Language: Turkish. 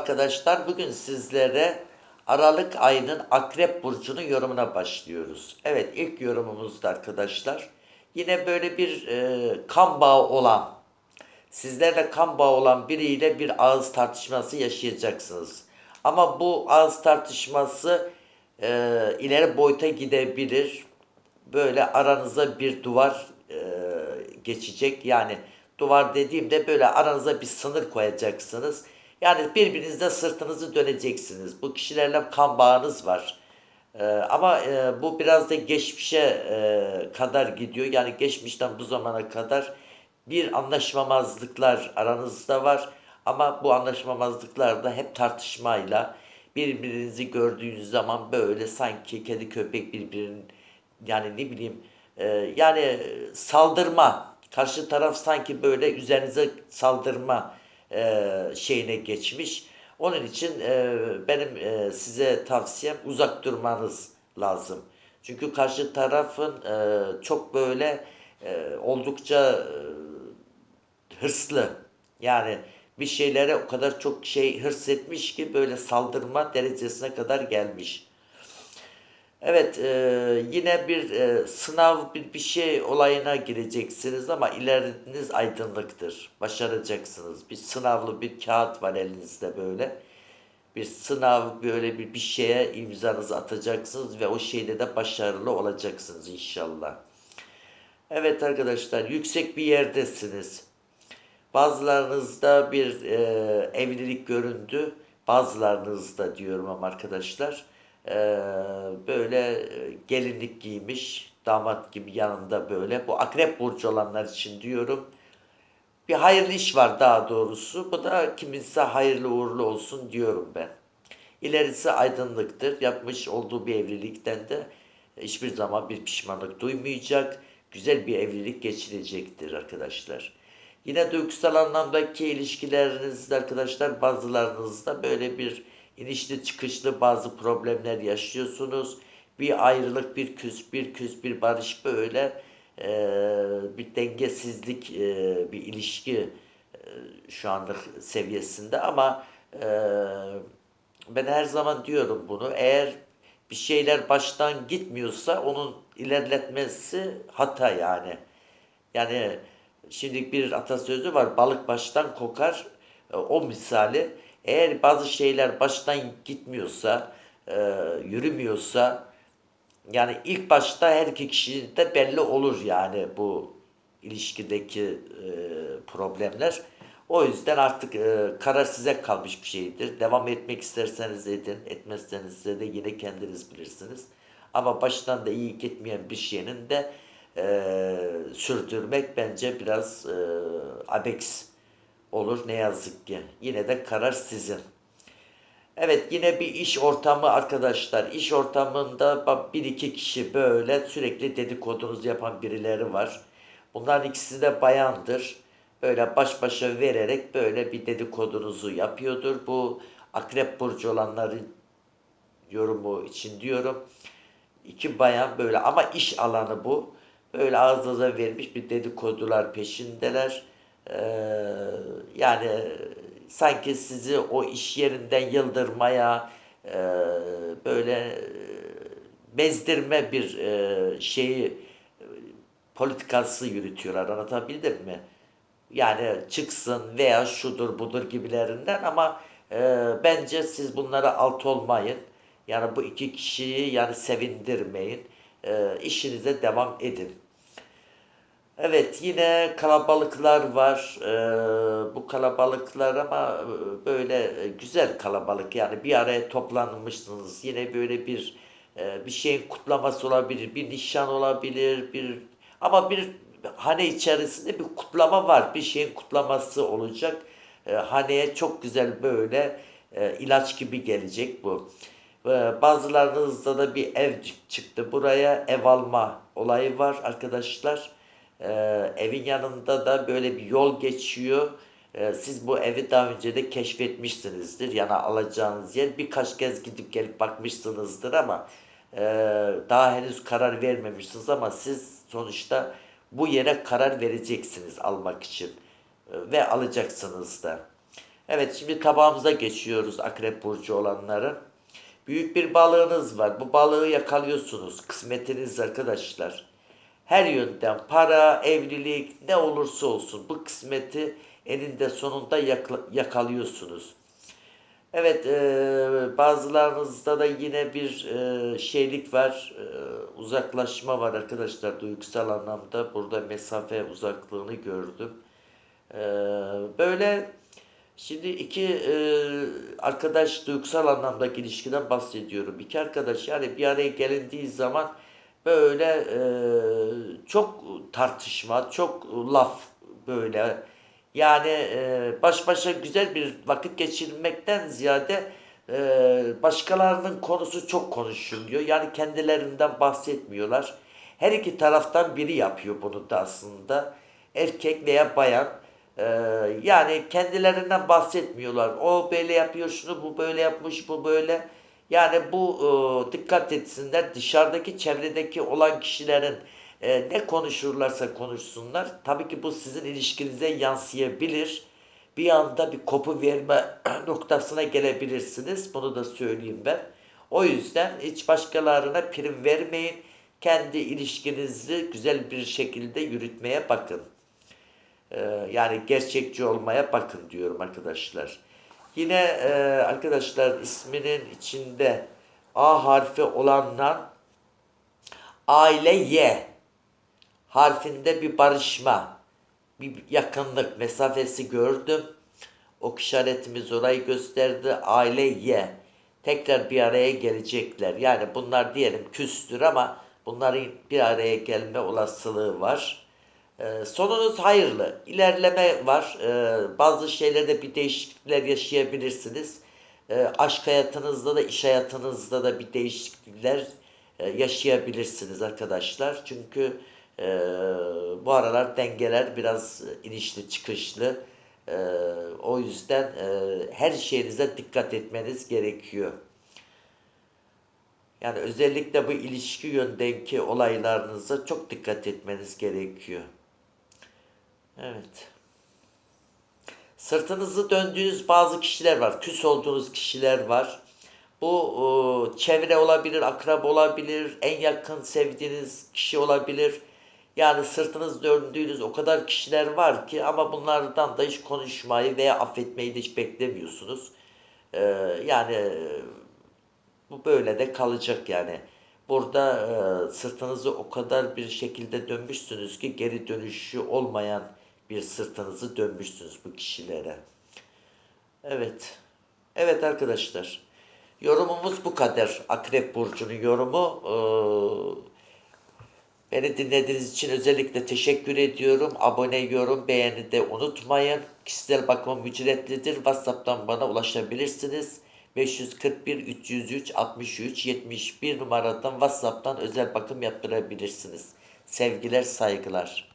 Arkadaşlar bugün sizlere Aralık ayının Akrep Burcu'nun yorumuna başlıyoruz. Evet ilk yorumumuzda arkadaşlar yine böyle bir e, kan bağı olan sizlerle kan bağı olan biriyle bir ağız tartışması yaşayacaksınız. Ama bu ağız tartışması e, ileri boyuta gidebilir. Böyle aranıza bir duvar e, geçecek. Yani duvar dediğimde böyle aranıza bir sınır koyacaksınız. Yani birbirinizde sırtınızı döneceksiniz. Bu kişilerle kan bağınız var. Ee, ama e, bu biraz da geçmişe e, kadar gidiyor. Yani geçmişten bu zamana kadar bir anlaşmamazlıklar aranızda var. Ama bu anlaşmamazlıklar da hep tartışmayla birbirinizi gördüğünüz zaman böyle sanki kedi köpek birbirinin yani ne bileyim e, yani saldırma karşı taraf sanki böyle üzerinize saldırma e, şeyine geçmiş. Onun için e, benim e, size tavsiyem uzak durmanız lazım. Çünkü karşı tarafın e, çok böyle e, oldukça e, hırslı. Yani bir şeylere o kadar çok şey hırs etmiş ki böyle saldırma derecesine kadar gelmiş. Evet, e, yine bir e, sınav, bir, bir şey olayına gireceksiniz ama ileriniz aydınlıktır. Başaracaksınız. Bir sınavlı bir kağıt var elinizde böyle. Bir sınav, böyle bir, bir şeye imzanızı atacaksınız ve o şeyde de başarılı olacaksınız inşallah. Evet arkadaşlar, yüksek bir yerdesiniz. Bazılarınızda bir e, evlilik göründü. Bazılarınızda diyorum ama arkadaşlar. E, böyle gelinlik giymiş, damat gibi yanında böyle. Bu akrep burcu olanlar için diyorum. Bir hayırlı iş var daha doğrusu. Bu da kiminse hayırlı uğurlu olsun diyorum ben. İlerisi aydınlıktır. Yapmış olduğu bir evlilikten de hiçbir zaman bir pişmanlık duymayacak. Güzel bir evlilik geçirecektir arkadaşlar. Yine duygusal anlamdaki ilişkilerinizde arkadaşlar bazılarınızda böyle bir inişli çıkışlı bazı problemler yaşıyorsunuz. Bir ayrılık, bir küs, bir küs, bir barış böyle e, bir dengesizlik, e, bir ilişki e, şu anlık seviyesinde ama e, ben her zaman diyorum bunu. Eğer bir şeyler baştan gitmiyorsa onun ilerletmesi hata yani. Yani şimdi bir atasözü var balık baştan kokar E, o misali eğer bazı şeyler baştan gitmiyorsa e, yürümüyorsa yani ilk başta her iki kişide de belli olur yani bu ilişkideki e, problemler. O yüzden artık e, karar size kalmış bir şeydir. Devam etmek isterseniz edin, etmezseniz de yine kendiniz bilirsiniz. Ama baştan da iyi gitmeyen bir şeyin de e, sürdürmek bence biraz e, abex olur ne yazık ki. Yine de karar sizin. Evet yine bir iş ortamı arkadaşlar. İş ortamında bir iki kişi böyle sürekli dedikodunuzu yapan birileri var. Bunların ikisi de bayandır. Böyle baş başa vererek böyle bir dedikodunuzu yapıyordur. Bu akrep burcu olanların yorumu için diyorum. İki bayan böyle ama iş alanı bu. Böyle ağzınıza vermiş bir dedikodular peşindeler. Ee, yani sanki sizi o iş yerinden yıldırmaya e, böyle bezdirme bir e, şeyi e, politikası yürütüyorlar. Anlatabildim mi? Yani çıksın veya şudur budur gibilerinden ama e, bence siz bunlara alt olmayın. Yani bu iki kişiyi yani sevindirmeyin. E, işinize devam edin. Evet yine kalabalıklar var. Ee, bu kalabalıklar ama e, böyle e, güzel kalabalık yani bir araya toplanmışsınız. Yine böyle bir e, bir şeyin kutlaması olabilir, bir nişan olabilir, bir ama bir hane içerisinde bir kutlama var. Bir şeyin kutlaması olacak. E, haneye çok güzel böyle e, ilaç gibi gelecek bu. E, bazılarınızda da bir ev çıktı. Buraya ev alma olayı var arkadaşlar. Ee, evin yanında da böyle bir yol geçiyor. Ee, siz bu evi daha önce de keşfetmişsinizdir. Yani alacağınız yer birkaç kez gidip gelip bakmışsınızdır ama e, daha henüz karar vermemişsiniz ama siz sonuçta bu yere karar vereceksiniz almak için E, ve alacaksınız da. Evet şimdi tabağımıza geçiyoruz akrep burcu olanların. Büyük bir balığınız var. Bu balığı yakalıyorsunuz. Kısmetiniz arkadaşlar. Her yönden para, evlilik ne olursa olsun bu kısmeti eninde sonunda yakalıyorsunuz. Evet, e, bazılarınızda da yine bir e, şeylik var, e, uzaklaşma var arkadaşlar duygusal anlamda. Burada mesafe uzaklığını gördüm. E, böyle şimdi iki e, arkadaş duygusal anlamdaki ilişkiden bahsediyorum. İki arkadaş yani bir araya gelindiği zaman böyle e, çok tartışma, çok laf böyle yani e, baş başa güzel bir vakit geçirmekten ziyade e, başkalarının konusu çok konuşuluyor. Yani kendilerinden bahsetmiyorlar. Her iki taraftan biri yapıyor bunu da aslında. Erkek veya bayan. E, yani kendilerinden bahsetmiyorlar. O böyle yapıyor, şunu bu böyle yapmış, bu böyle. Yani bu e, dikkat etsinler dışarıdaki çevredeki olan kişilerin e, ne konuşurlarsa konuşsunlar. Tabii ki bu sizin ilişkinize yansıyabilir. Bir anda bir kopu verme noktasına gelebilirsiniz. Bunu da söyleyeyim ben. O yüzden hiç başkalarına prim vermeyin. Kendi ilişkinizi güzel bir şekilde yürütmeye bakın. Ee, yani gerçekçi olmaya bakın diyorum arkadaşlar. Yine e, arkadaşlar isminin içinde A harfi olandan aile Y harfinde bir barışma, bir yakınlık mesafesi gördüm. Ok işaretimiz orayı gösterdi. Aile Y. Tekrar bir araya gelecekler. Yani bunlar diyelim küstür ama bunların bir araya gelme olasılığı var. Ee, sonunuz hayırlı. İlerleme var. Ee, bazı şeylerde bir değişiklikler yaşayabilirsiniz. Ee, aşk hayatınızda da iş hayatınızda da bir değişiklikler e, yaşayabilirsiniz arkadaşlar. Çünkü e, bu aralar dengeler biraz inişli çıkışlı. E, o yüzden e, her şeyinize dikkat etmeniz gerekiyor. Yani özellikle bu ilişki yöndeki olaylarınıza çok dikkat etmeniz gerekiyor. Evet. Sırtınızı döndüğünüz bazı kişiler var. Küs olduğunuz kişiler var. Bu e, çevre olabilir, akrab olabilir, en yakın sevdiğiniz kişi olabilir. Yani sırtınız döndüğünüz o kadar kişiler var ki ama bunlardan da hiç konuşmayı veya affetmeyi de hiç beklemiyorsunuz. E, yani e, bu böyle de kalacak yani. Burada e, sırtınızı o kadar bir şekilde dönmüşsünüz ki geri dönüşü olmayan bir sırtınızı dönmüşsünüz bu kişilere. Evet. Evet arkadaşlar. Yorumumuz bu kadar. Akrep Burcu'nun yorumu. Ee, beni dinlediğiniz için özellikle teşekkür ediyorum. Abone, yorum, beğeni de unutmayın. Kişisel bakımım ücretlidir. WhatsApp'tan bana ulaşabilirsiniz. 541 303 63 71 numaradan WhatsApp'tan özel bakım yaptırabilirsiniz. Sevgiler, saygılar.